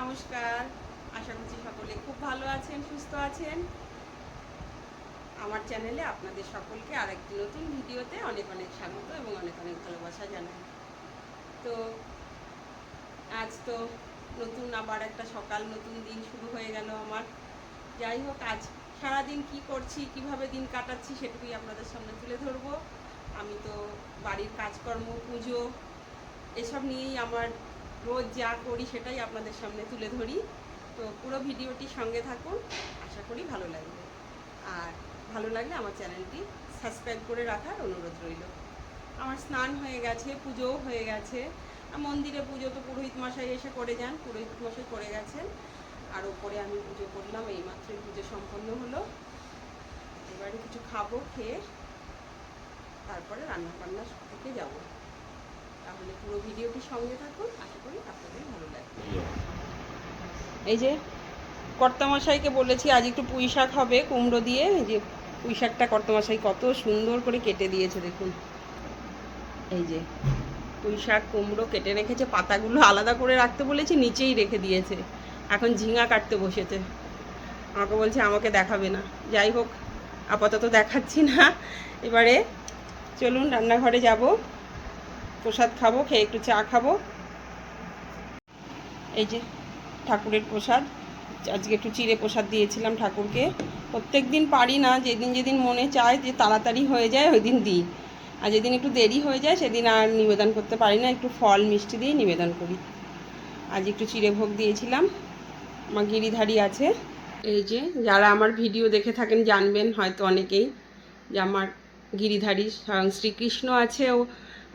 নমস্কার। আশা করছি সকলে খুব ভালো আছেন, সুস্থ আছেন। আমার চ্যানেলে আপনাদের সকলকে আরেকটি নতুন ভিডিওতে অনেক অনেক স্বাগত এবং অনেক অনেক ভালোবাসা জানাই। তো, আজ তো নতুন আবার একটা সকাল, নতুন দিন শুরু হয়ে গেল আমার। যাই হোক, আজ সারাদিন কি করছি, কীভাবে দিন কাটাচ্ছি সেটুকুই আপনাদের সামনে তুলে ধরবো। আমি তো বাড়ির কাজকর্ম, পুজো, এসব নিয়েই আমার রোজ যা করি সেটাই আপনাদের সামনে তুলে ধরি। তো পুরো ভিডিওটি সঙ্গে থাকুন, আশা করি ভালো লাগবে। আর ভালো লাগলে আমার চ্যানেলটি সাবস্ক্রাইব করে রাখার অনুরোধ রইল। আমার স্নান হয়ে গেছে, পুজোও হয়ে গেছে। মন্দিরে পুজো তো পুরোহিত মশাই এসে করে যান, পুরোহিত মশাই করে গেছেন। আর ওপরে আমি পুজো করলাম এই মাত্রই পুজো সম্পন্ন হলো। এবারে কিছু খাব, খেয়ে তারপরে রান্না বান্না থেকে যাব। তাহলে পুরো ভিডিওটি সঙ্গে থাকুন, আশা করি আপনাদের ভালো লাগবে। এই যে কর্তামশাইকে বলেছি, আজ একটু পুঁই শাক হবে, কুমড়ো দিয়ে, এই যে পুঁই শাকটা কর্তামশাই কত সুন্দর করে কেটে দিয়েছে, দেখুন। এই যে পুঁই শাক, কুমড়ো কেটে রেখেছে, পাতাগুলো আলাদা করে রাখতে বলেছি, নিচেই রেখে দিয়েছে। এখন ঝিঙা কাটতে বসেছে। আমাকে বলছে, আমাকে দেখাবে না। যাই হোক, আপাতত দেখাচ্ছি না। এবারে চলুন, রান্নাঘরে যাব। প্রসাদ খাব, খেয়ে একটু চা খাব। এই যে ঠাকুরের প্রসাদ। আজকে একটু চিড়ে প্রসাদ দিয়েছিলাম ঠাকুরকে। প্রত্যেক দিন পারি না, যেদিন যেদিন মনে চায় যে তাড়াতাড়ি হয়ে যায়, ওই দিন দিই। আর যেদিন একটু দেরি হয়ে যায়, সেদিন আর নিবেদন করতে পারি না, একটু ফল মিষ্টি দিয়ে নিবেদন করি। আজ একটু চিড়ে ভোগ দিয়েছিলাম। আমার গিরিধারী আছে। এই যে যারা আমার ভিডিও দেখে থাকেন, জানবেন হয়তো অনেকেই যে আমার গিরিধারী স্বয়ং শ্রীকৃষ্ণ আছে ও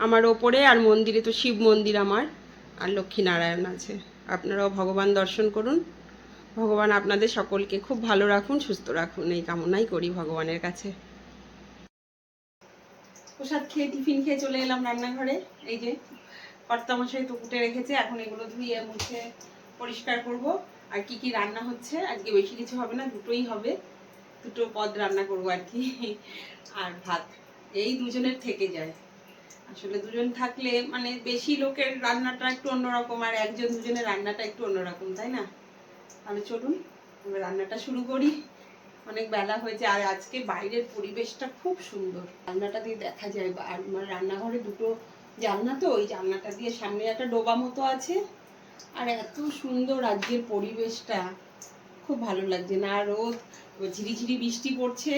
আমার ওপরে আর মন্দিরে তো শিব মন্দির আমার আর লক্ষ্মীনারায়ণ আছে। আপনারাও ভগবান দর্শন করুন। ভগবান আপনাদের সকলকে খুব ভালো রাখুন, সুস্থ রাখুন। এই কামনাই করি ভগবানের কাছে। প্রসাদ খেয়ে, টিফিন খেয়ে চলে এলাম রান্নাঘরে। এই যে কর্তামশাই তো কুটে রেখেছে, এখন এগুলো ধুয়ে, মুছে, পরিষ্কার করব। আর কি কি রান্না হচ্ছে, আজকে বেশি কিছু হবে না, দুটোই হবে। দুটো পদ রান্না করব আর কি, আর ভাত। এই দুজনের থেকে যায়। আসলে দুজন থাকলে মানে বেশি লোকের রান্নাটা একটু অন্যরকম আর একজন দুজনের রান্নাটা একটু অন্যরকম, তাই না? তাহলে চলুন রান্নাটা শুরু করি। অনেক বেলা হয়েছে আর আজকে বাইরের পরিবেশটা খুব সুন্দর। রান্নাটা দিয়ে দেখা যায়, আর আমার রান্নাঘরে দুটো জানলা তো, ওই জানলাটা দিয়ে সামনে একটা ডোবা মতো আছে। আর এত সুন্দর আজকের পরিবেশটা। খুব ভালো লাগছে না, রোদ, ঝিরিঝিরি বৃষ্টি পড়ছে,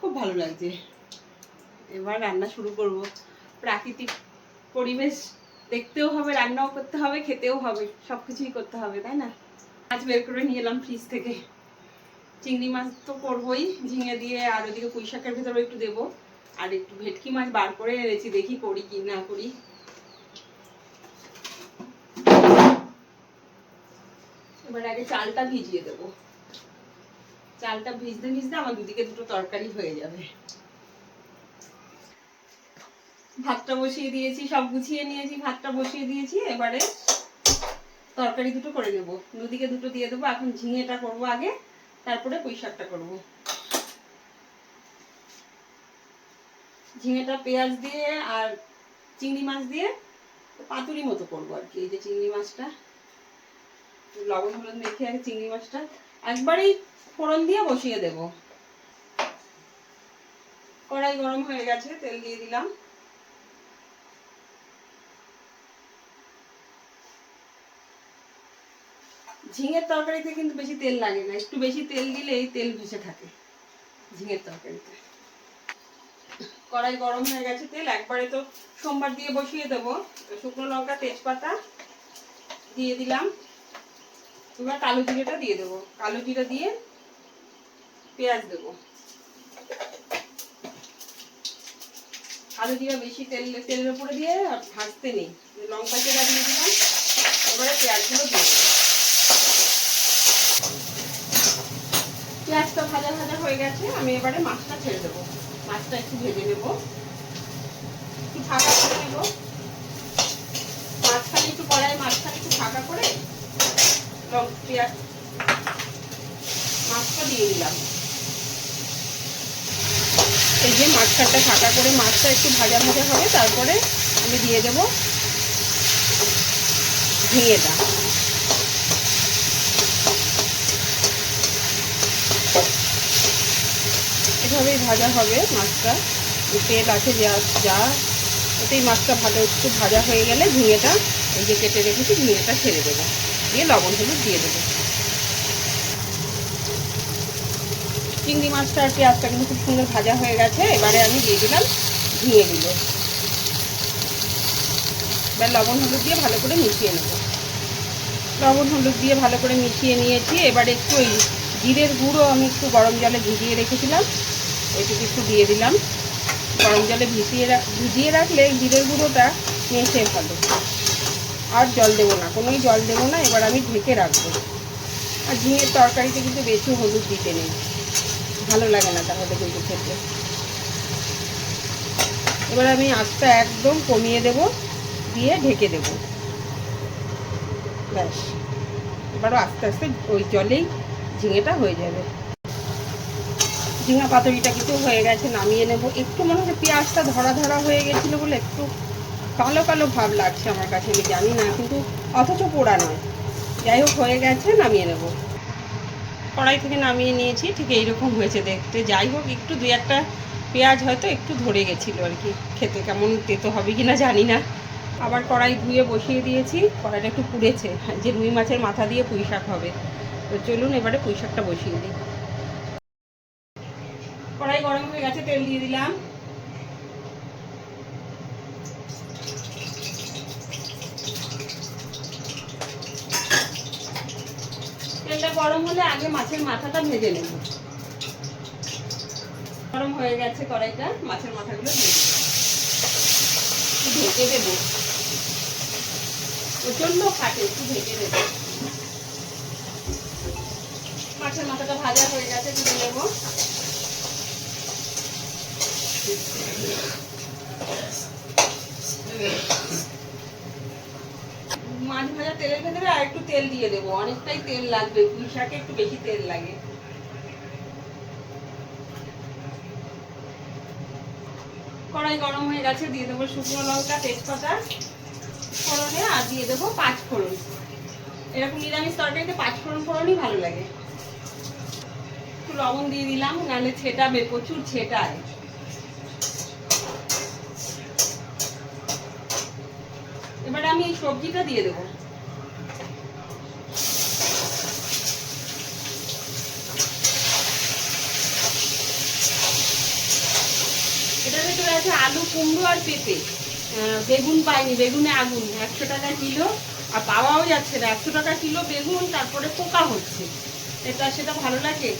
খুব ভালো লাগছে। এবার রান্না শুরু করব। প্রাকৃতিক পরিবেশ দেখতেও হবে, রান্নাও করতে হবে, খেতেও হবে সব কিছুই করতে হবে, তাই না? মাছ বের করে নিয়ে এলাম ফ্রিজ থেকে। চিংড়ি মাছ তো করবোই, ঝিঙে দিয়ে আর ওদিকে পুঁই শাকের ভেতরে একটু দেবো। আর একটু ভেটকি মাছ বার করে এনেছি, দেখি করি কি না করি। এবার আগে চালটা ভিজিয়ে দেবো। চালটা ভিজতে ভিজতে আমার দুদিকে দুটো তরকারি হয়ে যাবে। ভাতটা বসিয়ে দিয়েছি, সব গুছিয়ে নিয়েছি, ভাতটা বসিয়ে দিয়েছি, এবারে তরকারি দুটো করে দেবো। দুদিকে দুটো দিয়ে দেবো, এখন ঝিঙেটা করব আগে, তারপরে পুঁই শাকটা করব। ঝিঙেটা পেঁয়াজ দিয়ে আর চিংড়ি মাছ দিয়ে পাতুরি মতো করব আর কি, এই যে চিংড়ি মাছটা। লবণ হলুদ মেখে আগে চিংড়ি মাছটা একবারেই ফোড়ন দিয়ে বসিয়ে দেব। কড়াই গরম হয়ে গেছে, তেল দিয়ে দিলাম। ঝিঙের তরকারিতে কিন্তু বেশি তেল লাগে না। একটু বেশি তেল দিলে এই তেল ভেসে থাকে ঝিঙের তরকারিতে। কড়াই গরম হয়ে গেছে তেল, একবারে তো সোমবার দিয়ে বসিয়ে দেবো। শুকনো লঙ্কা, তেজপাতা দিয়ে দিলাম। এবার কালো জিরেটা দিয়ে দেবো। কালো জিরা দিয়ে পেঁয়াজ দেবো। কালো জিরা বেশি তেল, তেলের উপরে দিয়ে ভাজতে নেই। লঙ্কা চেরা দিয়ে দিলাম। এবারে পেঁয়াজগুলো দিয়ে দেবো। পেঁয়াজটা ভাজা ভাজা হয়ে গেছে, আমি এবারে মাছটা ছেড়ে দেবো। মাছটা একটু ভেজে নেব। একটু ফাঁকা করে নেব। মাঝখানে একটু কড়াই মাঝখানে একটু ফাঁকা করে পেঁয়াজ মাছটা দিয়ে দিলাম। এই যে মাছটা ফাঁকা করে মাছটা একটু ভাজা ভাজা হবে, তারপরে আমি দিয়ে দেব ঝিঙেটা এইভাবেই ভাজা হবে মাছটা। তেল আছে যা যা। ওতেই মাছটা ভালো একটু ভাজা হয়ে গেলে ঝিঙেটা, এই যে কেটে রেখেছি, ঝিঙেটা ছেড়ে দেবো। দিয়ে লবণ হলুদ দিয়ে দেবো। চিংড়ি মাছটা আর পেঁয়াজটা কিন্তু খুব সুন্দর ভাজা হয়ে গেছে। এবারে আমি দিয়ে দিলাম ঝিঙেগুলো। এবার লবণ হলুদ দিয়ে ভালো করে মিশিয়ে নেব। লবণ হলুদ দিয়ে ভালো করে মিশিয়ে নিয়েছি। এবারে একটু ওই জিরের গুঁড়ো আমি একটু গরম জলে ভিজিয়ে রেখেছিলাম। ওইটুকু একটু দিয়ে দিলাম। গরম জলে ভিজিয়ে রাখ ভিজিয়ে রাখলে জিরের গুঁড়োটা মেশে ভালো আর জল দেবো না, কোনোই জল দেবো না, এবার আমি ঢেকে রাখব। আর ঝিঙের তরকারিতে কিন্তু বেশি হলুদ দিতে নেই। ভালো লাগে না তাহলে কিন্তু খেতে। এবার আমি আঁচটা একদম কমিয়ে দেব, দিয়ে ঢেকে দেব। ব্যাস। এবারও আস্তে আস্তে ওই জলেই ঝিঙেটা হয়ে যাবে। ঝিঙা পাতুরিটা কিন্তু হয়ে গেছে, নামিয়ে নেব। একটু মনে হচ্ছে পেঁয়াজটা ধরা ধরা হয়ে গেছিল বলে একটু কালো কালো ভাব লাগছে আমার কাছে, আমি জানি না, কিন্তু অথচ পোড়া নয়। যাই হোক, হয়ে গেছে, নামিয়ে নেব। কড়াই থেকে নামিয়ে নিয়েছি, ঠিক এইরকম হয়েছে দেখতে। যাই হোক, একটু দুই একটা পেঁয়াজ হয়তো একটু ধরে গেছিল আর কি, খেতে কেমন তেতো হবে কি না জানি না। আবার কড়াই ধুয়ে বসিয়ে দিয়েছি, কড়াইটা একটু পুড়েছে, যে রুই মাছের মাথা দিয়ে পুঁই শাক হবে। তো চলুন, এবারে পুঁই শাকটা বসিয়ে দিই। কড়াই গরম হয়ে গেছে, তেল দিয়ে দিলাম। তেলটা গরম হলে আগে মাছের মাথাটা ভেজে নেব। গরম হয়ে গেছে কড়াইটা, মাছের মাথাগুলো ঢেকে দেবো। প্রচণ্ড ফাটে, একটু ঢেকে দেবো। মাছের মাথাটা ভাজা হয়ে গেছে, তুলে নেব। মাছ ভাজা তেলের ভেতরে আর একটু তেল দিয়ে দেবো। অনেকটাই তেল লাগবে, পুঁই শাকে একটু বেশি তেল লাগে। কড়াই গরম হয়ে গেছে, দিয়ে দেবো শুকনো লঙ্কা, তেজপাতা ফোড়নে আর দিয়ে দেবো পাঁচ ফোড়ন। এরকম নিরামিষ তরকারিতে পাঁচ ফোড়ন ফোড়নই ভালো লাগে। একটু লবণ দিয়ে দিলাম, নাহলে ছেটাবে, প্রচুর ছেটায়। আমি এই সবজিটা দিয়ে দেবো। এটার ভেতরে আছে আলু, কুমড়ো আর পেঁপে। বেগুন পাইনি, বেগুনে আগুন, একশো টাকা কিলো। আর পাওয়াও যাচ্ছে না, একশো টাকা কিলো বেগুন, তারপরে পোকা হচ্ছে। এটা সেটা ভালো লাগে?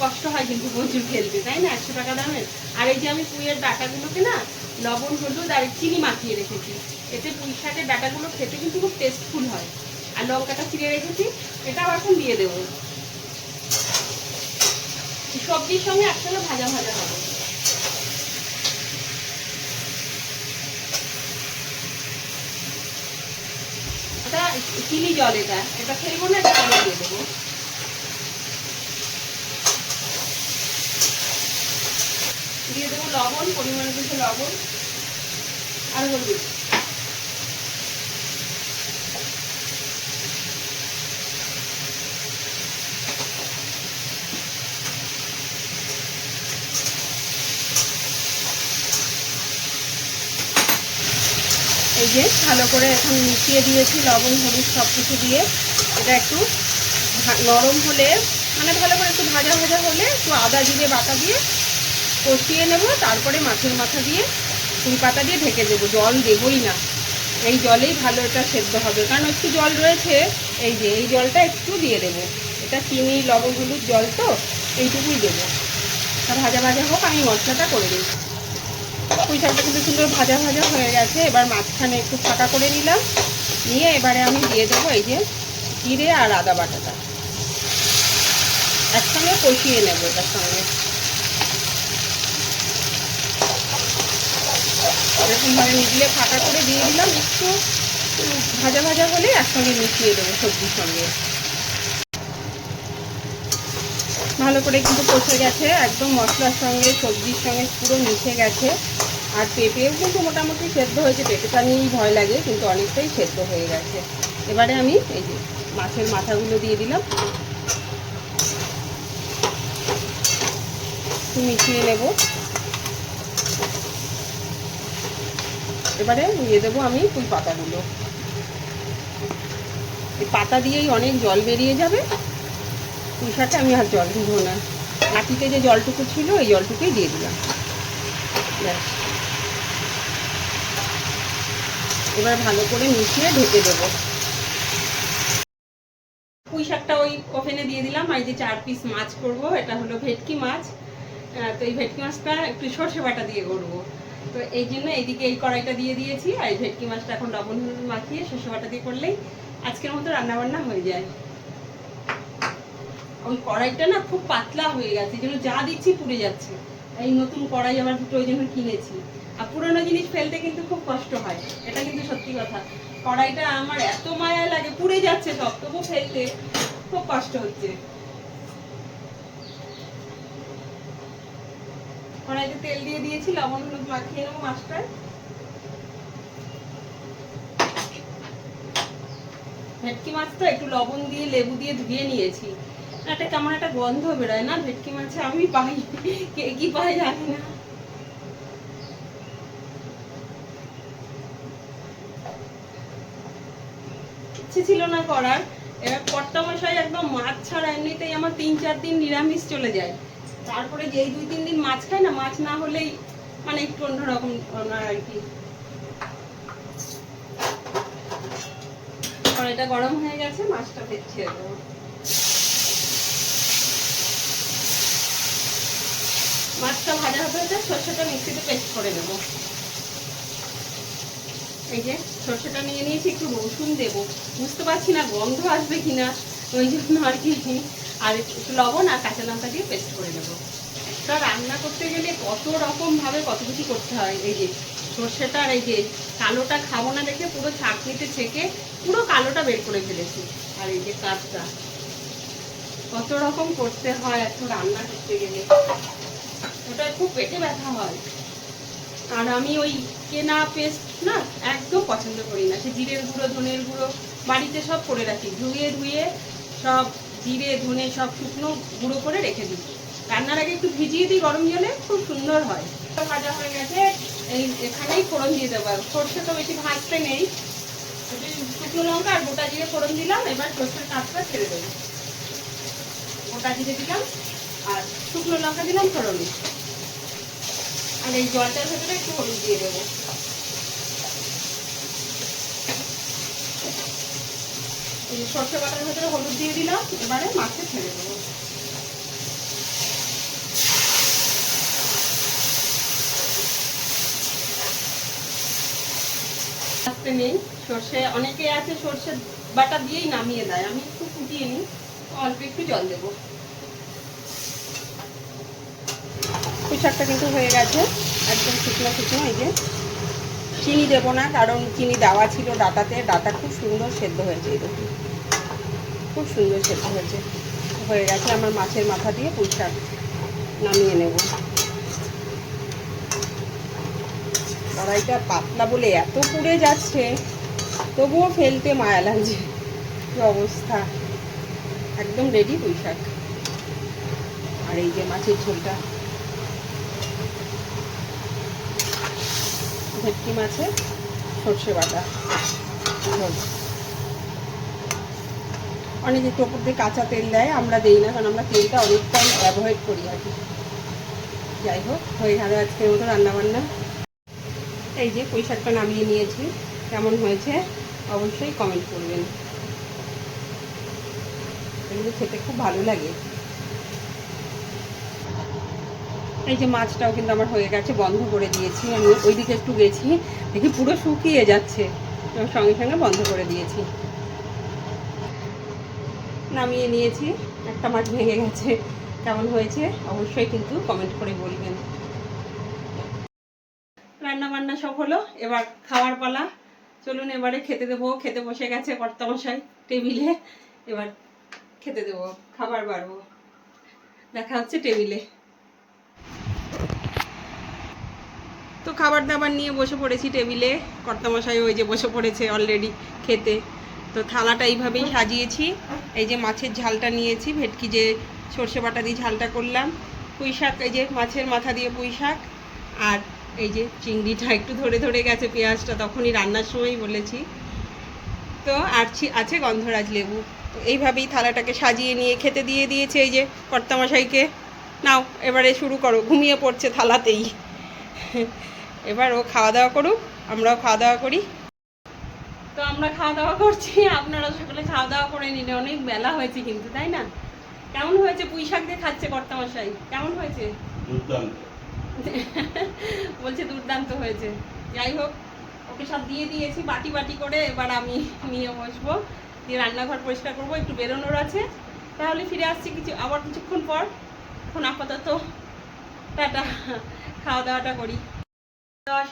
কষ্ট হয় কিন্তু প্রচুর ফেলতে তাই না? একশো টাকা দামের। আর এই যে আমি পুঁইয়ের ডাটাগুলোকে না, লবণ, হলুদ আর চিনি মাখিয়ে রেখেছি। এতে পুঁই শাকের ডাটাগুলো খেতে কিন্তু খুব টেস্টফুল হয়। আর লঙ্কাটা চিড়ে রেখেছি এটাও এখন দিয়ে দেবো। সবজির সঙ্গে একসঙ্গে ভাজা ভাজা হবে। এটা চিনি জল এটা এটা ফেলব না, এটা দিয়ে দেবো। দিয়ে দেবো লবণ, পরিমাণ কিছু লবণ আর হলুদ। এই যে ভালো করে এখন মিশিয়ে দিয়েছি লবণ, হলুদ সব কিছু দিয়ে। এটা একটু নরম হলে মানে ভালো করে একটু ভাজা ভাজা হলে একটু আদা, জিরে বাটা দিয়ে কষিয়ে নেব, তারপরে মাছের মাথা দিয়ে ফুল পাতা দিয়ে ঢেকে দেবো। জল দেবই না। এই জলেই ভালো এটা সেদ্ধ হবে। কারণ একটু জল রয়েছে, এই যে, এই জলটা একটু দিয়ে দেবো। এটা চিনি, লবণ, হলুদ জল তো, এইটুকুই দেবো। ভাজা ভাজা হোক, আমি মশলাটা করে দিই পুঁই শাকটা কিন্তু সুন্দর ভাজা ভাজা হয়ে গেছে। এবার মাঝখানে একটু ফাঁকা করে নিলাম। নিয়ে এবারে আমি দিয়ে দেবো এই যে জিরে আর আদা বাটাটা। একসঙ্গে কষিয়ে নেব এটার সঙ্গে। এরকমভাবে মিডিলে ফাঁকা করে দিয়ে দিলাম একটু। ভাজা ভাজা হলে একসঙ্গে মিশিয়ে দেবো সবজির সঙ্গে। ভালো করে কিন্তু কষে গেছে, একদম মশলার সঙ্গে, সবজির সঙ্গে পুরো মিশে গেছে। আর পেঁপেও কিন্তু মোটামুটি সেদ্ধ হয়েছে, পেঁপেটা নিয়েই ভয় লাগে, কিন্তু অনেকটাই সেদ্ধ হয়ে গেছে। এবারে আমি এই যে মাছের মাথাগুলো দিয়ে দিলাম। মিশিয়ে নেব। এবারে দিয়ে দেবো আমি পুঁই পাতাগুলো এই পাতা দিয়েই অনেক জল বেরিয়ে যাবে। পুঁই আমি আর জল দিব না। মাটিতে যে জলটুকু ছিল ওই জলটুকুই দিয়ে দিলাম। এবার ভালো করে মিশিয়ে ঢেকে দেবো। পুঁই শাকটা ওই ওভেনে দিয়ে দিলাম। আর যে চার পিস মাছ করব, এটা হলো ভেটকি মাছ। তো এই ভেটকি মাছটা একটু সর্ষে বাটা দিয়ে করব। তো এই জন্য এইদিকে এই কড়াইটা দিয়ে দিয়েছি। আর এই ভেটকি মাছটা এখন লবণ মাখিয়ে সর্ষে বাটা দিয়ে করলেই আজকের মতো রান্নাবান্না হয়ে যায়। ওই কড়াইটা না খুব পাতলা হয়ে গেছে জন্য যা দিচ্ছি পুড়ে যাচ্ছে। এই নতুন কড়াই আবার দুটো ওই জন্য কিনেছি। আর পুরোনো জিনিস ফেলতে কিন্তু খুব কষ্ট হয়, এটা কিন্তু সত্যি কথা। কড়াইটা আমার এত মায়া লাগে, পুড়ে যাচ্ছে সব তবু ফেলতে খুব কষ্ট হচ্ছে। কড়াইতে তেল দিয়ে দিয়েছি, লবণ, হলুদ মাখিয়ে নেব মাছটায়। ভেটকি মাছটা একটু লবণ দিয়ে, লেবু দিয়ে ধুয়ে নিয়েছি। একটা কেমন একটা গন্ধ বেরোয়, না? ভেটকি মাছে আমি পাই, কে কি পাই জানি না। ইচ্ছে ছিল না করার। এবার কর্তা মশাই একদম মাছ ছাড়া এমনিতেই আমার তিন, চার দিন নিরামিষ চলে যায়। তারপরে যেই দুই, তিন দিন মাছ খায় না, মাছ না হলেই মানে একটু অন্যরকম ওনার আর কি। কড়াইটা গরম হয়ে গেছে, মাছটা ভেজে দেবো মাছটা ভাজা হতে হতে সর্ষেটা মিক্সিতে পেস্ট করে নেব। এই যে সর্ষেটা নিয়ে নিয়েছি, একটু রসুন দেবো। বুঝতে পারছি না গন্ধ আসবে কিনা, ওই জন্য আর কি। আর একটু লবণ আর কাঁচা লঙ্কা দিয়ে পেস্ট করে নেব। একটা রান্না করতে গেলে কত রকম ভাবে কত কিছু করতে হয়। এই যে সর্ষেটা আর এই যে কালোটা খাব না দেখে পুরো ছাঁকনিতে ছেঁকে পুরো কালোটা বের করে ফেলেছি। আর এই যে কাঠটা কত রকম করতে হয় এত রান্না করতে গেলে। ওটা খুব পেটে ব্যথা হয়। আর আমি ওই কেনা পেস্ট না একদম পছন্দ করি না। সে জিরের গুঁড়ো, ধনের গুঁড়ো বাড়িতে সব করে রাখি। ধুয়ে ধুয়ে সব জিরে, ধনে সব শুকনো গুঁড়ো করে রেখে দিই। রান্নার আগে একটু ভিজিয়ে দিই গরম জলে, খুব সুন্দর হয়। ভাজা হয়ে গেছে। এই এখানেই ফোড়ন দিয়ে দেবো। সর্ষে তো বেশি ভাজতে নেই। শুকনো লঙ্কা আর গোটা জিরে ফোড়ন দিলাম। এবার সর্ষের কাঁচটা ছেড়ে দেবো। গোটা জিরে দিলাম। আর শুকনো লঙ্কা দিলাম ফোড়নে। আর এই জলটার ভেতরে একটু হলুদ দিয়ে দেবো। সর্ষে বাটার ভেতরে হলুদ দিয়ে দিলাম, এবারে মাছে ছেড়ে দেবো। আস্তে নেই, সর্ষে, অনেকে আছে সর্ষে বাটা দিয়েই নামিয়ে দেয়, আমি একটু ফুটিয়ে নিই, অল্প একটু জল দেবো। শাকটা কিন্তু হয়ে গেছে। একদম শুকনো শুকনো, এই যে চিনি দেবো না, কারণ চিনি দেওয়া ছিল ডাটাতে। ডাটা খুব সুন্দর সেদ্ধ হয়েছে এই দেখুন। খুব সুন্দর সেদ্ধ হয়েছে। হয়ে গেছে, আমার মাছের মাথা দিয়ে পুঁই নামিয়ে নেব। কড়াইটা পাতলা বলে এত পুড়ে যাচ্ছে, তবুও ফেলতে মায়া লাগছে। কি অবস্থা? একদম রেডি পুঁই শাক আর এই যে মাছের ঝোলটা। ভেটকি মাছের সর্ষে বাটা। ঝোল অনেকে টোপর দিয়ে কাঁচা তেল দেয়, আমরা দেই না, কারণ আমরা তেলটা অনেকটাই অ্যাভয়েড করি আর কি। যাই হোক, হয়ে গেল আজকের মতো রান্নাবান্না। এই যে পুঁই শাকটা নামিয়ে নিয়েছি, কেমন হয়েছে অবশ্যই কমেন্ট করবেন। এগুলো খেতে খুব ভালো লাগে। এই যে মাছটাও কিন্তু আমার হয়ে গেছে, বন্ধ করে দিয়েছি। আমি ওইদিকে একটু গেছি, দেখি পুরো শুকিয়ে যাচ্ছে। সঙ্গে সঙ্গে বন্ধ করে দিয়েছি। নামিয়ে নিয়েছি, একটা মাছ ভেঙে গেছে। কেমন হয়েছে অবশ্যই কিন্তু কমেন্ট করে বলবেন। রান্না বান্না সব হলো, এবার খাওয়ার পালা। চলুন এবারে খেতে দেবো, খেতে বসে গেছে কর্তামশাই টেবিলে। এবার খেতে দেবো, খাবার বাড়বো। দেখা হচ্ছে টেবিলে। তো খাবার দাবার নিয়ে বসে পড়েছি টেবিলে। কর্তামশাই ওই যে বসে পড়েছে অলরেডি খেতে। তো থালাটা এইভাবেই সাজিয়েছি। এই যে মাছের ঝালটা নিয়েছি, ভেটকি যে সর্ষে বাটা দিয়ে ঝালটা করলাম। পুঁই শাক, এই যে মাছের মাথা দিয়ে পুঁই শাক। আর এই যে চিংড়িটা একটু ধরে ধরে গেছে পেঁয়াজটা, তখনই রান্নার সময়ই বলেছি। তো আর আছে গন্ধরাজ লেবু। তো এইভাবেই থালাটাকে সাজিয়ে নিয়ে খেতে দিয়ে দিয়েছে এই যে কর্তামশাইকে। নাও, এবারে শুরু করো। ঘুমিয়ে পড়ছে থালাতেই। এবার ও খাওয়া দাওয়া করুক আমরাও খাওয়া দাওয়া করি। তো আমরা খাওয়া দাওয়া করছি আপনারা সকলে খাওয়া দাওয়া করে নিলে অনেক বেলা হয়েছে কিন্তু তাই না? কেমন হয়েছে? পুঁই শাক দিয়ে খাচ্ছে কর্তামশাই কেমন হয়েছে? বলছে দুর্দান্ত হয়েছে। যাই হোক ওকে সব দিয়ে দিয়েছি বাটি বাটি করে এবার আমি নিয়ে বসবো। দিয়ে রান্নাঘর পরিষ্কার করব একটু বেরোনোর আছে। তাহলে ফিরে আসছি কিছু আবার কিছুক্ষণ পর। এখন আপাতত টাটা খাওয়া দাওয়াটা করি।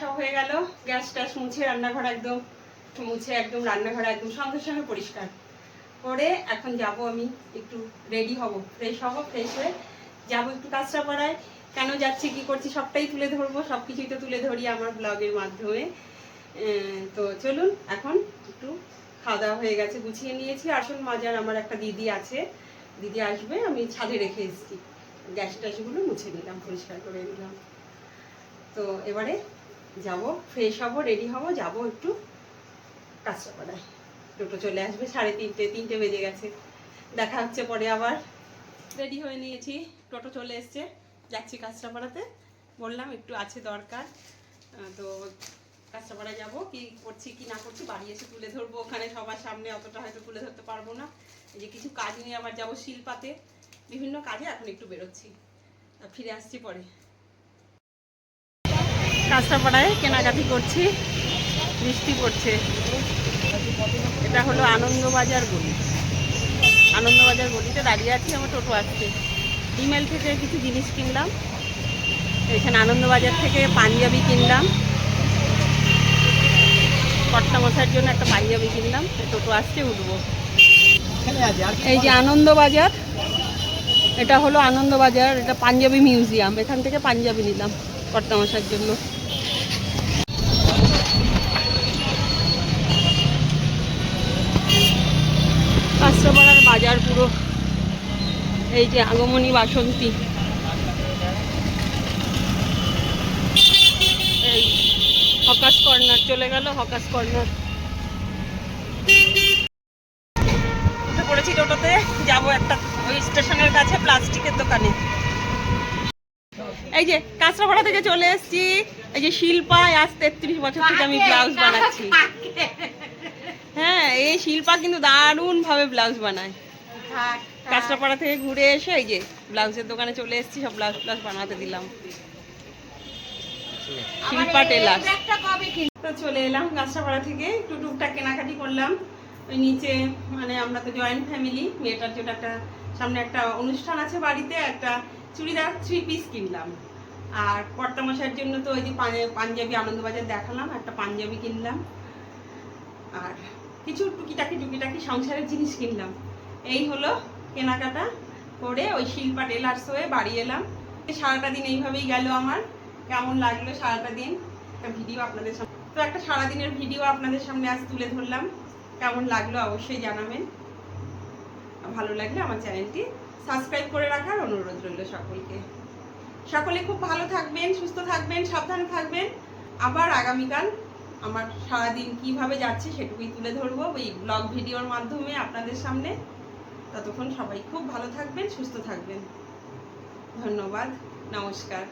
সব হয়ে গেল। গ্যাস ট্যাস মুছে রান্নাঘর একদম, মুছে একদম রান্নাঘর একদম সঙ্গে সঙ্গে পরিষ্কার। করে এখন যাব আমি, একটু রেডি হব ফ্রেশ হব ফ্রেশ হয়ে যাব একটু কাজটা পাড়ায়। কেন যাচ্ছি, কি করছি, সবটাই তুলে ধরবো সব কিছুই তো তুলে ধরি আমার ব্লগের মাধ্যমে। তো চলুন এখন একটু খাওয়া দাওয়া হয়ে গেছে, গুছিয়ে নিয়েছি। আসন মাজার আমার একটা দিদি আছে, দিদি আসবে, আমি ছাদে রেখে এসেছি। গ্যাস ট্যাসগুলো মুছে নিলাম, পরিষ্কার করে নিলাম। তো এবারে যাব ফ্রেশ হব রেডি হব, যাব একটু কাঁচরাপাড়ায়। দুটো চলে আসবে সাড়ে তিনটে তিনটে বেজে গেছে। দেখা হচ্ছে পরে আবার। রেডি হয়ে নিয়েছি, টোটো চলে এসছে। যাচ্ছি কাঁচরাপাড়াতে। বললাম একটু আছে দরকার। তো কাঁচরাপাড়ায় যাব, কি করছি, কি না করছি, বাড়ি এসে তুলে ধরবো ওখানে সবার সামনে, অতটা হয়তো তুলে ধরতে পারব না। এই যে কিছু কাজ নিয়ে আবার যাব শিল্পাতে। বিভিন্ন কাজে এখন একটু বেরোচ্ছি। ফিরে আসছি পরে। কাঁচরাপাড়ায় কেনাকাটি করছি বৃষ্টি পড়ছে এটা হলো আনন্দবাজার গলি। আনন্দবাজার গলিতে দাঁড়িয়ে আছি আমার টোটো আসছে। ডিমেল থেকে কিছু জিনিস কিনলাম। এখানে আনন্দবাজার থেকে পাঞ্জাবি কিনলাম। কর্তা মশাইয়ের জন্য একটা পাঞ্জাবি কিনলাম। টোটো আসছে, উঠবো। এই যে আনন্দবাজার, এটা হলো আনন্দবাজার, এটা পাঞ্জাবি মিউজিয়াম। এখান থেকে পাঞ্জাবি নিলাম। কর্তা মশাইয়ের জন্য। কাঁচরাপাড়ার বাজার পুরো। এই যে আগমনী বাসন্তী। এই হকাস কর্নার, চলে গেল হকাস কর্নার উঠে পড়েছি টোটোতে যাব একটা ওই স্টেশনের কাছে প্লাস্টিকের দোকানে এই যে কাঁচরাপাড়া থেকে চলে এসেছি। এই যে শিল্পায় আজ তেত্রিশ বছর থেকে আমি ব্লাউজ বানাচ্ছি। হ্যাঁ এই শিল্পা কিন্তু দারুণ ভাবে ব্লাউজ বানায়। কাঁচরাপাড়া থেকে ঘুরে এসে এই যে ব্লাউজের দোকানে চলে এসেছি সব ব্লাউজ ব্লাউজ বানাতে দিলাম। শিল্পা টেলার তো চলে এলাম কাঁচরাপাড়া থেকে একটু টুকটাক কেনাকাটি করলাম। ওই নিচে মানে আমরা তো জয়েন্ট ফ্যামিলি মেয়েটার জন্য একটা সামনে একটা অনুষ্ঠান আছে বাড়িতে একটা চুড়িদার থ্রি পিস কিনলাম। আর কর্তামশাইয়ের জন্য তো ওই যে পাঞ্জা- পাঞ্জাবি আনন্দবাজার দেখালাম, একটা পাঞ্জাবি কিনলাম। আর কিছু টুকিটাকি টুকিটাকি সংসারের জিনিস কিনলাম। এই হলো কেনাকাটা করে ওই শিল্পা টেলার্স হয়ে বাড়ি এলাম। সারাটা দিন এইভাবেই গেল আমার। কেমন লাগল সারাটা দিন? একটা ভিডিও আপনাদের সামনে তো একটা সারাদিনের ভিডিও আপনাদের সামনে আজ তুলে ধরলাম। কেমন লাগল অবশ্যই জানাবেন। ভালো লাগলে আমার চ্যানেলটি সাবস্ক্রাইব করে রাখার অনুরোধ রইল সকলকে। সকলে খুব ভালো থাকবেন, সুস্থ থাকবেন, সাবধানে থাকবেন। আবার আগামীকাল আমার সারাদিন কীভাবে যাচ্ছে সেটুকুই তুলে ধরবো ওই ব্লগ ভিডিওর মাধ্যমে আপনাদের সামনে। ততক্ষণ সবাই খুব ভালো থাকবেন, সুস্থ থাকবেন। ধন্যবাদ, নমস্কার।